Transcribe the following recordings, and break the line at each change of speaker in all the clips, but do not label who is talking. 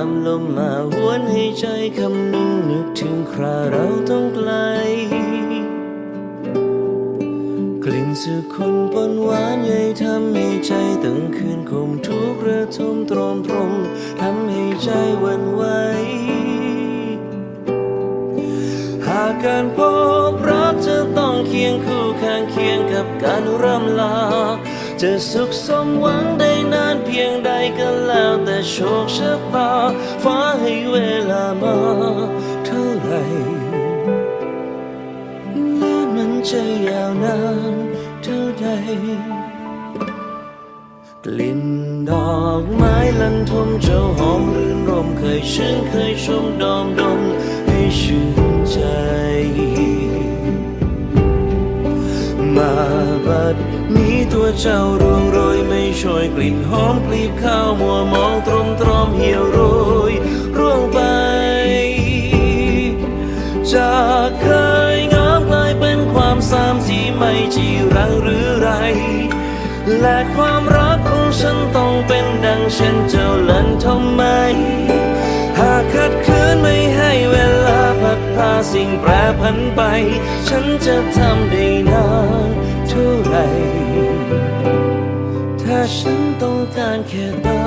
ามลมมาหวนให้ใจคำนึงนึกถึงคราเราต้องไกล กลิ่นสุขคนปนหวานใหญ่ทำให้ใจตึงคืนคมทุกระทมตรมตรมทำให้ใจวันไหวหากการพบรักจะต้องเคียงคู่ข้างเคียงกับการร่ำลา จะสุขสมหวังได้นานเพียงใดก็แล้วแต่โชคชะตาฟ้าให้เวลามาเท่าไหร่และมันจะยาวนานเท่าใดกลิ่นดอกไม้ลันทมเจ้าหอมรื่นรมเคยชื่นเคยชมดอมดมให้ชื่นใจ มาบัดนี้ตัวเจ้าร่วงโรยไม่ช่วยกลิ่นหอมกลีบข้าวมัวมองตรมตรอมเหี่ยวโรยร่วงไป จากเคยงามกลายเป็นความสามที่ไม่จีรังหรือไร และความรักของฉันต้องเป็นดังเช่นเจ้าเล่นทำไม สิ่งแปรผันไป ฉันจะทำได้นานเท่าไร ถ้าฉันต้องการแค่ตา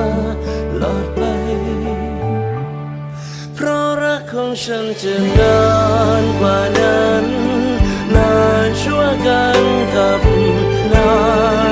หลอดไป เพราะรักของฉันจะนานกว่านั้น นานชั่วกันกับนาน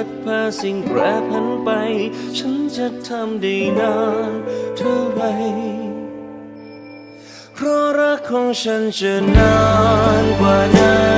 พัดพาสิ่งแปรผันไป ฉันจะทำได้นานเท่าไร เพราะรักของฉันจะนานกว่านั้น